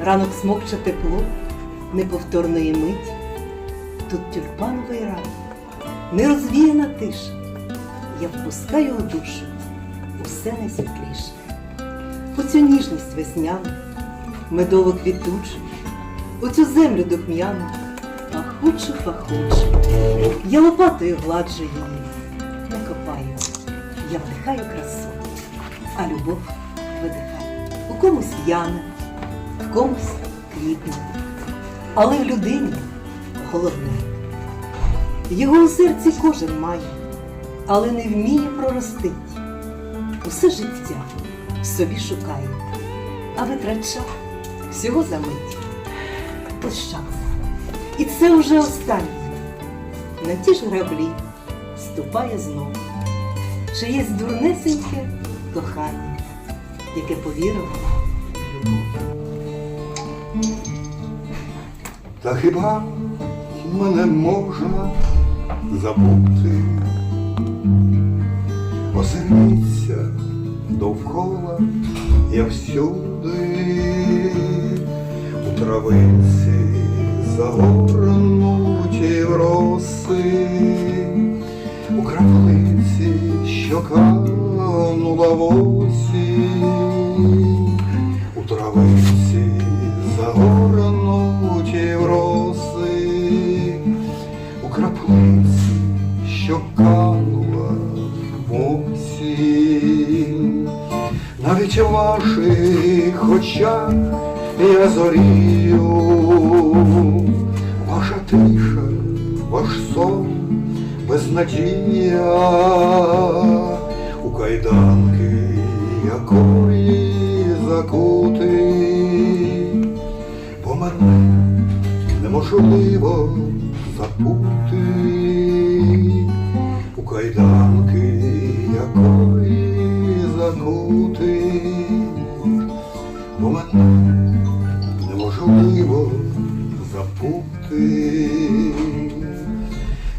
ранок смокче тепло, неповторної миті. Тут тюльпановий рай, нерозвіяна тиша. Я впускаю у душу усе найсвітліше. Оцю ніжність весняну, медово квітучу, оцю землю духм'яну, пахучу, пахучу. Я лопатою гладжу її, не копаю, я вдихаю красу, а любов видихає. У комусь в'яне, комусь квітне, але в людині головне. Його у серці кожен має, але не вміє проростить. Усе життя в собі шукає, а витрачає всього за мить. Ось шанс. І це вже останнє. На ті ж граблі ступає знову. Чиєсь дурнесеньке кохання, яке повірило в любов. Та хіба мене можна забути? Озирніться довкола я всюди у травинці загорнуті в роси, у краплиці, що канула в осінь, у травинці навіть ваших очах я зорію, ваша тиша, ваш сон, безнадія, у кайданки якої закути, бо мене неможливо забути, у кайданки якої закути, бо мене неможливо забути.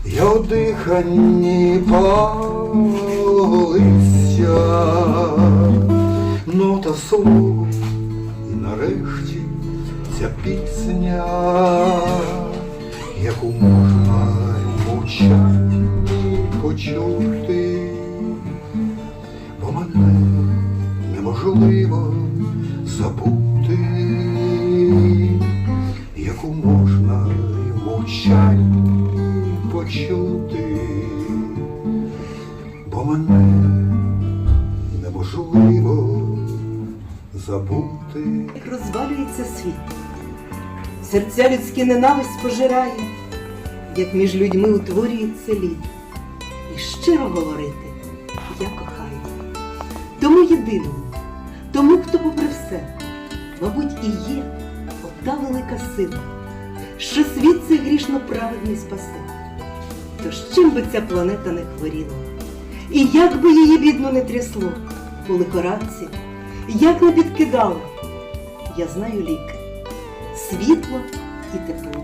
Я у диханні палого нота суму, і нарешті ця пісня, серця людські ненависть пожирає, як між людьми утворюється лід. І щиро говорити я кохаю. Тому єдиному, тому, хто попри все, мабуть, і є ота велика сила, що світ цей грішно праведний спасе. Тож чим би ця планета не хворіла, і як би її бідно не трясло у лихорадці, як не підкидало, я знаю ліки, світло і тепло.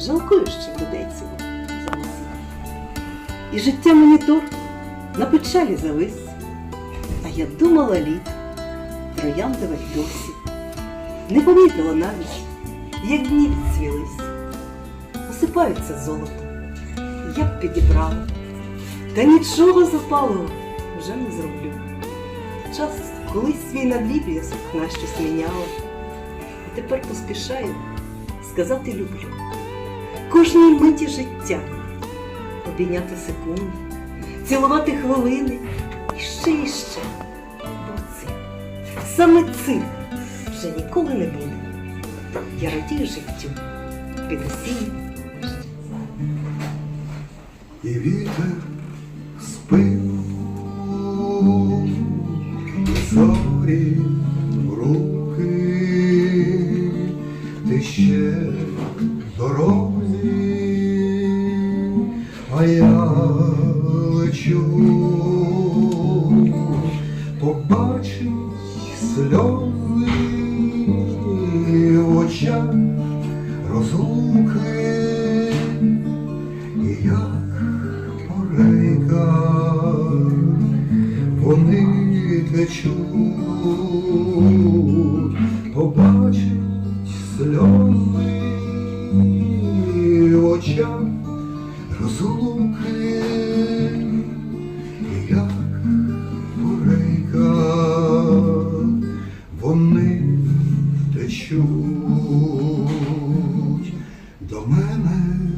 Жалкую, що людей цього. І життя монітор на печалі завис, а я думала літ, трояндових досі. Не помітила навіть, як дні відцвілись, осипаються золотом, я б підібрала, та нічого запалого вже не зроблю. Час колись свій надліп'ясок на щось міняла, тепер поспішаю. Сказати люблю. Кожній миті життя. Обійняти секунди, цілувати хвилини. І ще і ще. Бо цих, саме цих вже ніколи не буде. Я радію життю. Під осіннім і вітер я лечу, побачить сльози до мене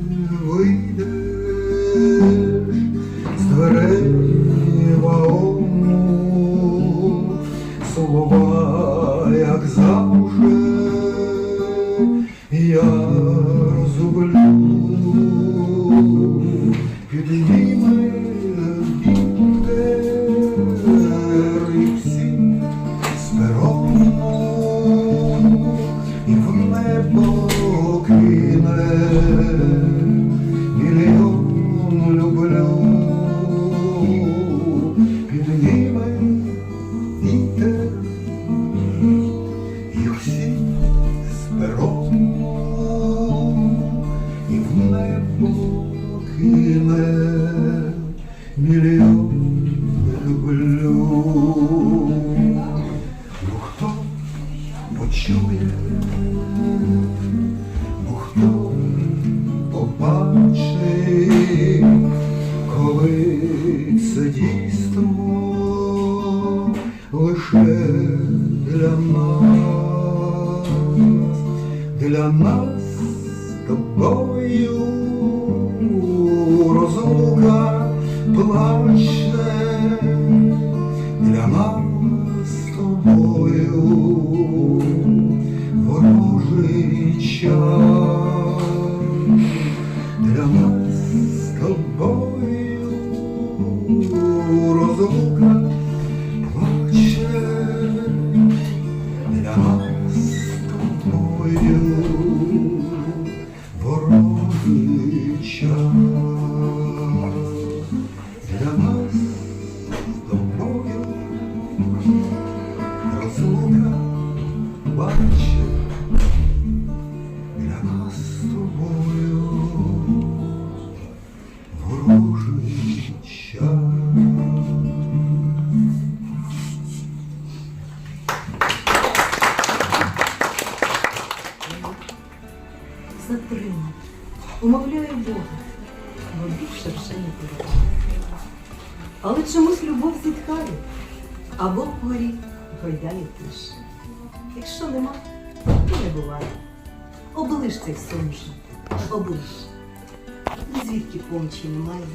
звідки немає.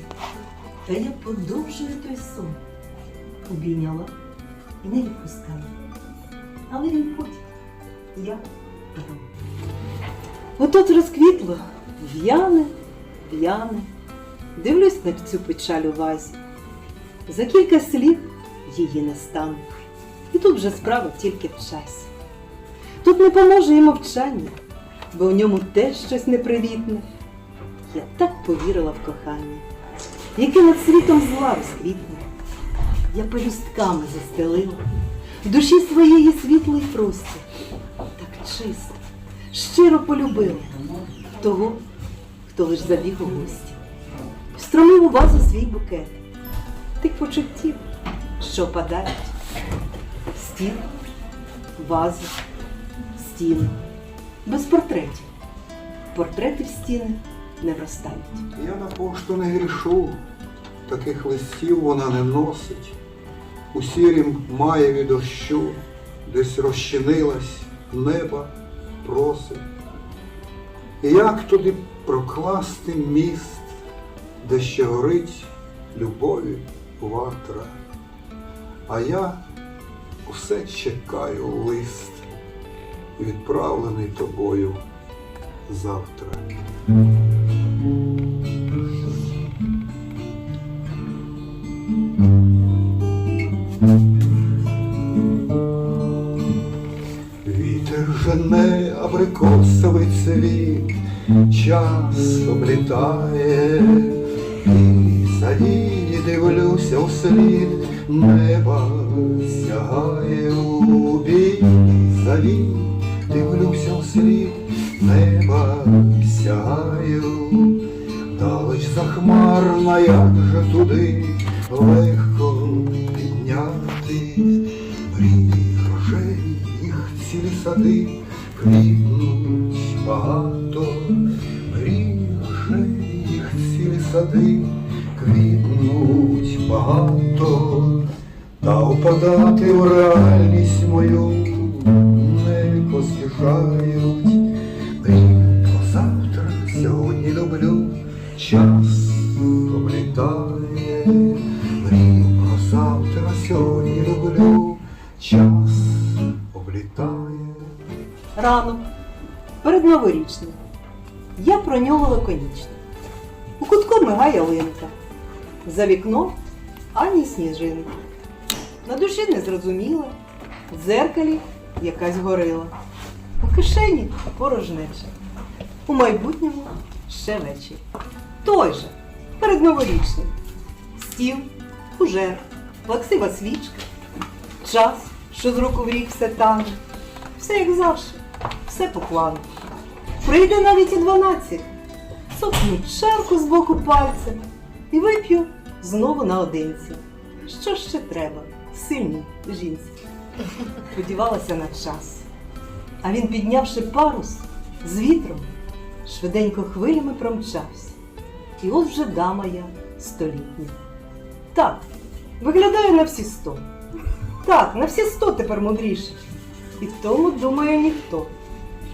Та я подовжую той сон. Обійняла і не відпускаю. Але він потім я йду. Отут розквітло, в'яне, п'яне. Дивлюсь на цю печаль у вазі. За кілька слів її не стане. І тут вже справа тільки в часі. Тут не поможе і мовчання, бо в ньому теж щось непривітне. Я так повірила в кохання, яке над світом зла розквітне. Я пелюстками застелила в душі своєї світлий простір. Так чисто, щиро полюбила того, хто лиш забіг у гості, встромив у вазу свій букет тих почуттів, що падають. Стіл, вазу, стіни, без портретів. Портрети в стіни не вростають. Я на пошту не грішу, таких листів вона не носить. У сірім маєві дощу десь розчинилась неба просить. Як туди прокласти міст, де ще горить любові ватра? А я усе чекаю лист, відправлений тобою завтра. Жене абрикосовий цвіт, час облітає, і саді дивлюся вслід, неба сягає у бій, заві, дивлюся вслід, неба сягаю, далеч захмарна, як же туди. Легко піднятись, мрії грошей, їх цілі сади Квітнуть багато їх цілі сади, квітнуть багато, та опадати в реальність мою не поспішають. Ранок, передноворічний. Я про нього лаконічно. У кутку мигає ялинка. За вікном ані сніжинка. На душі незрозуміла, в дзеркалі якась горила. У кишені порожнеча. У майбутньому ще вечір. Той же, передноворічний. Стіл, фужер, плаксива свічка, час, що з року в рік все тане. Все як завжди, все по плану. Прийде навіть і дванадцять. Сопну чарку з боку пальця і вип'ю знову наодинці. Що ще треба? Сильній жінці. Сподівалася на час. А він, піднявши парус з вітром, швиденько хвилями промчався. І от вже дама я столітня. Так, виглядаю на всі сто. Так, на всі сто тепер мудріше. І тому, думаю, ніхто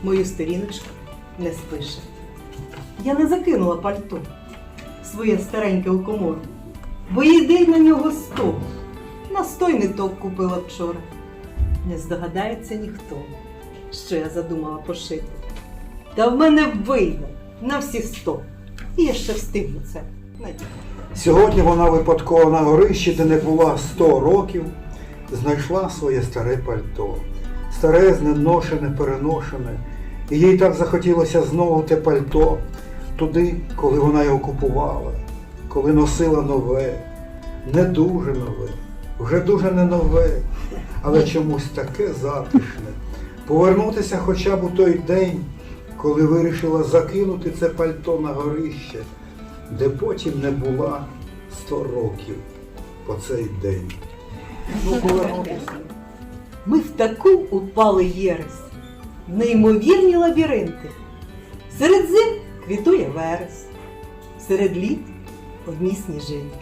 мою сторіночку не спише. Я не закинула пальто своє стареньке у комору, бо їдей на нього сто. Настойний ток купила вчора. Не здогадається ніхто, що я задумала пошити. Та в мене вийде на всі сто. І я ще встигну це. Надію. Сьогодні вона випадково на горищі, де не була 100 років, знайшла своє старе пальто. Старе, зненошене, переношене. І їй так захотілося знову те пальто, туди, коли вона його купувала, коли носила нове, не дуже нове, вже дуже не нове, але чомусь таке затишне. Повернутися хоча б у той день, коли вирішила закинути це пальто на горище, де потім не була 100 років по цей день. Ну, повернутися. Ми в таку упали єресь, неймовірні лабіринти. Серед зим квітує верес, серед літ одні сніжинки.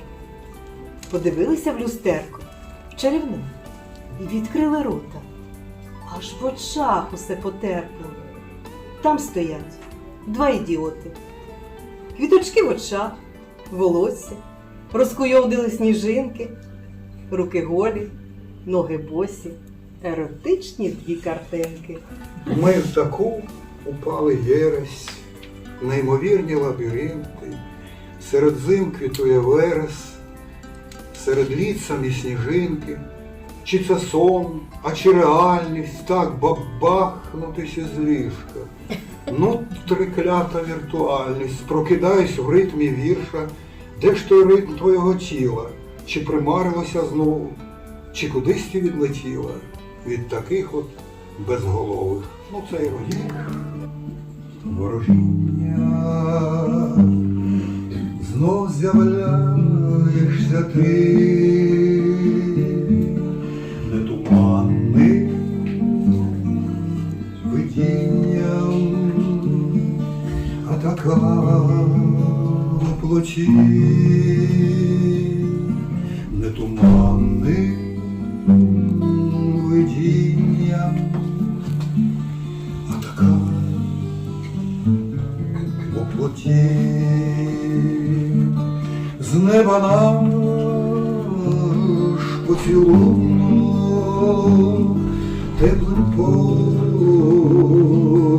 Подивилися в люстерко, в чарівне, і відкрили рота. Аж в очах усе потерпло. Там стоять два ідіоти. Квіточки в очах, волосся, розкуйовдили сніжинки, руки голі, ноги босі, еротичні дві картинки. Ми в таку упали єресь, неймовірні лабіринти, серед зим квітує верес, серед літ самі сніжинки. Чи це сон, а чи реальність так бабахнутися з ліжка? Ну, триклята віртуальність, прокидаюсь в ритмі вірша, де ж той ритм твого тіла? Чи примарилося знову, чи кудись ти відлетіла від таких от безголових? Ну, це іронія. Ворожіння, знов з'являєшся ти, не туманним видінням, а така в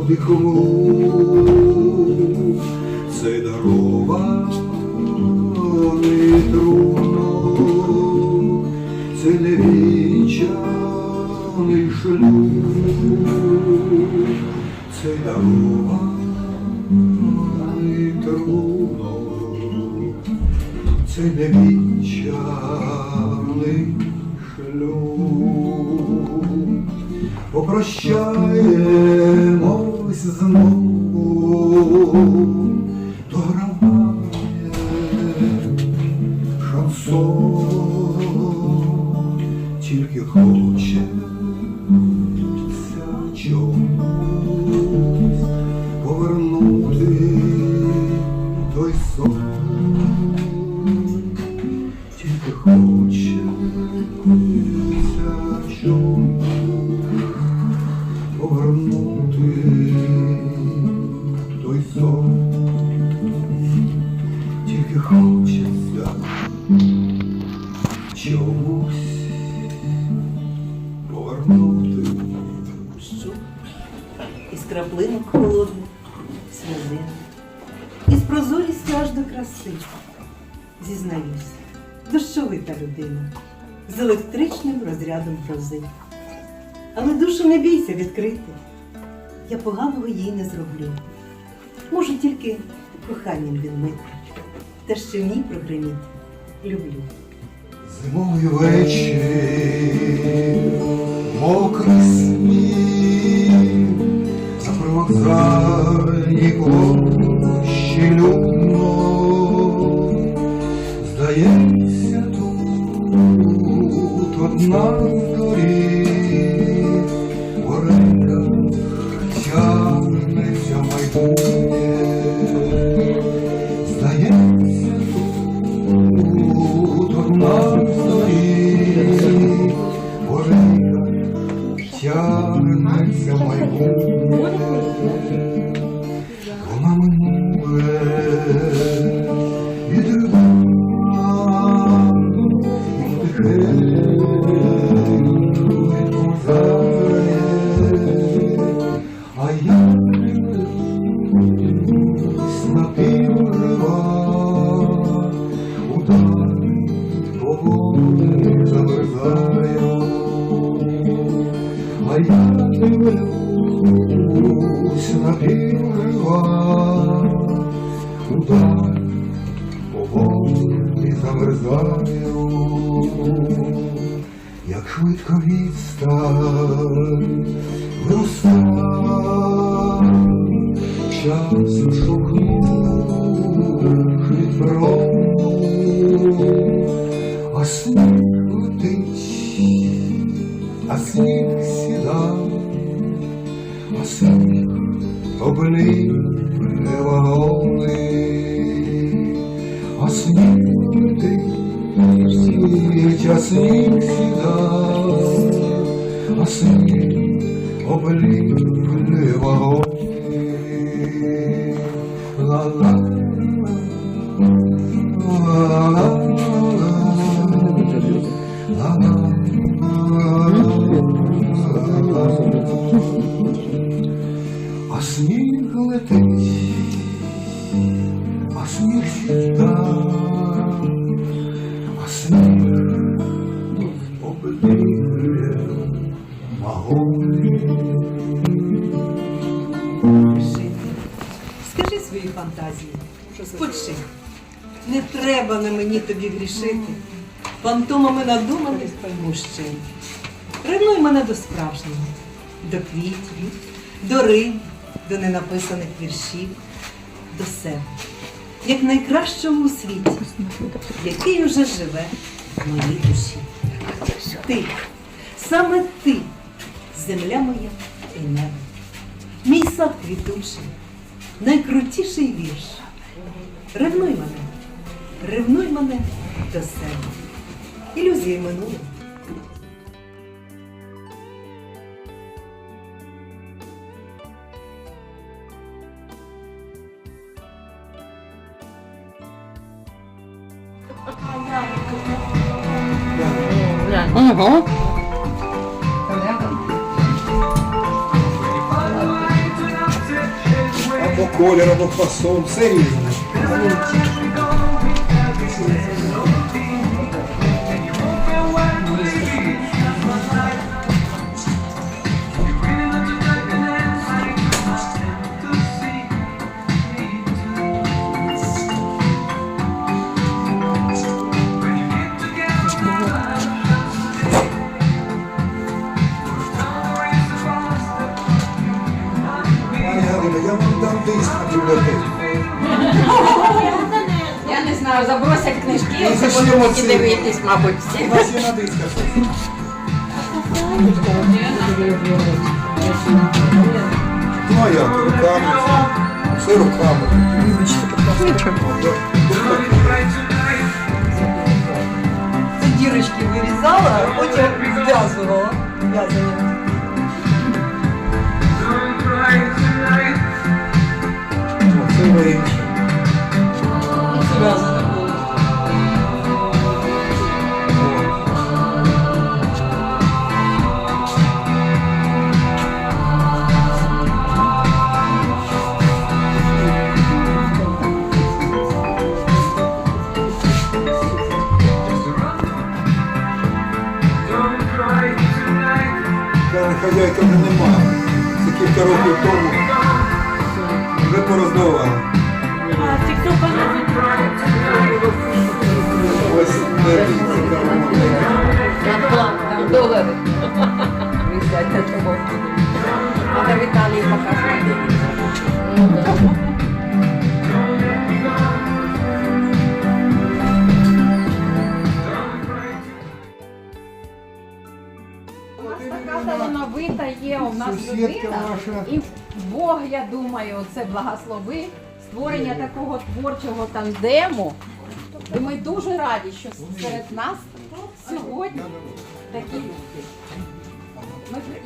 подихом це дарований трунок, це невінчаний шлюб, це дарований трунок, це невінчаний шлюб. Попрощаємось дощовита людина з електричним розрядом грози. Але душу не бійся відкрити. Я поганого їй не зроблю. Можу тільки коханням відмити, та ще в ній прогриміти люблю. Зимовий вечір, мокрий сніг, на привокзальній площі дивлюсь на піврива, удар поволі замерзаю, як швидко відстань виростає, час шукнув від а сніг летить, а сніг обліпле вагони, а сніг летить, а сніг сіда, а сніг обліпле вагони. Ла-ла, а сніг летить, а сніг сіда, а сніг обліє вагони. Скажи свої фантазії, спочи. Не треба на мені тобі грішити. Фантомами надуманих мужчин. Ревнуй мене до справжнього, до квітів, до рим, до ненаписаних віршів, до себе, як найкращому у світі, який уже живе в моїй душі. Ти, саме ти, земля моя і небо. Мій сад квітучий, найкрутіший вірш. Ревнуй мене, ревнуй мене до себе. Ілюзії минули. Uhum. A boca olhando a boca passou, não sei. я вам дам диск на бібліотеку. Я не знаю, забросять книжки, Ну, оце зачем будемо оце? дивитись, мабуть, всі. У нас є на дисках. Ну а як, руками. Все руками. Це дірочки вирізала, а потім зв'язувала. В'язання. Це ви інше. красивый. Связанный был. Хозяйка не нас така талановита є у нас людина. І Бог, я думаю, це благослови створення такого творчого тандему. І ми дуже раді, що серед нас сьогодні такі люди.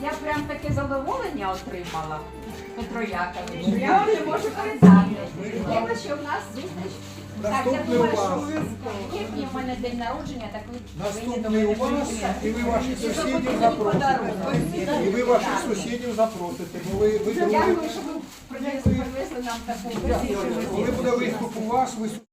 Я прям таке задоволення отримала, Петро Яковлевич, я вам не можу передати. Дякую, що в нас зустріч. Наступний у вас. в мене день народження, так ви Наступний у вас, і ви ваших сусідів запросите. І ви ваших сусідів запросите, бо ви, ви, Дякую, що ви принесли нам таку коли буде виступ у вас, ви